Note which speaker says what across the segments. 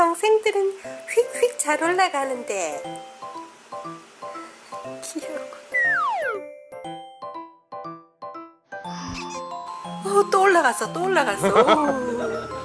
Speaker 1: 동생들은 휙휙 잘 올라가는데. 귀여워 어, 또 올라갔어 또 올라갔어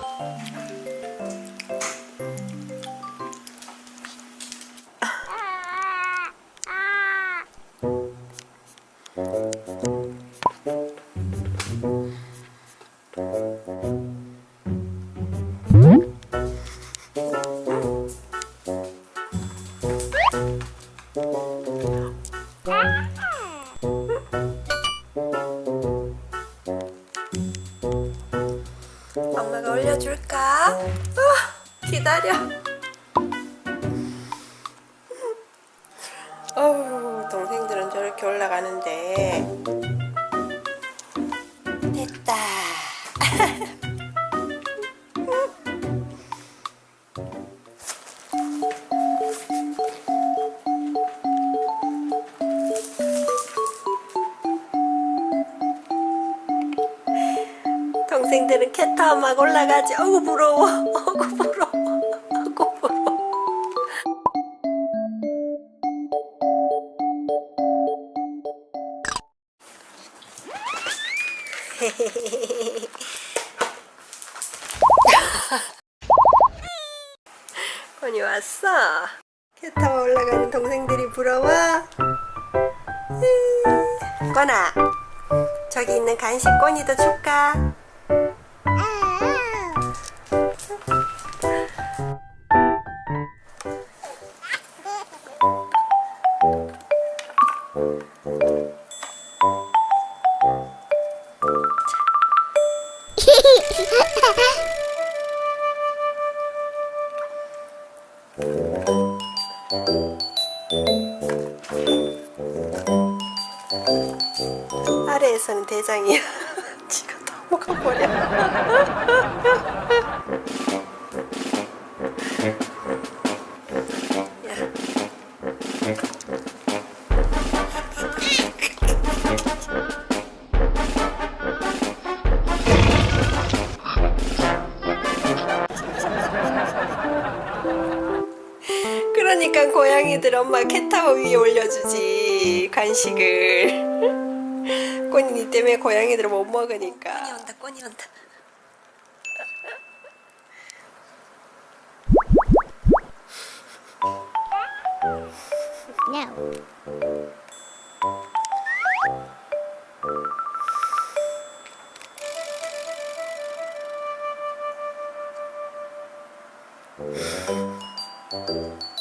Speaker 1: 올려줄까? 어, 기다려. 어우, 동생들은 저렇게 올라가는데. 동생들은 캣타워 막 올라가지. 어우 부러워. 어구 부러워. 어구 부러워. 건이 왔어. 캣타워 올라가는 동생들이 부러워. 음, 건아, 저기 있는 간식 꼬니도 줄까? 아래에서는 대장이야. 지가 넘어가 버려. 그러니까 고양이들 엄마 캣타워 위에 올려주지 간식을. 꼬니 니 때문에 고양이들 못 먹으니까. 꼬니 온다 꼬니 온다.
Speaker 2: No.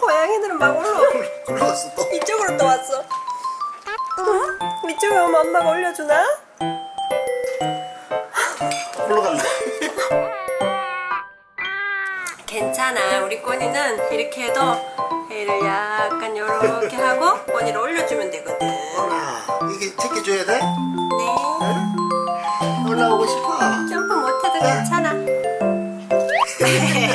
Speaker 1: 고양이들은 막 올라와
Speaker 3: 올라갔어 또
Speaker 1: 이쪽으로 또 왔어 응? 이쪽에 오면 엄마가 올려주나? 괜찮아. 우리 꼬니는 이렇게 해도 얘를 약간 요렇게 하고 꼬니를 올려주면 되거든.
Speaker 3: 어나 이게 제껴줘야 돼?
Speaker 1: 네.
Speaker 3: 올라오고 싶어.
Speaker 1: 점프 못해도 괜찮아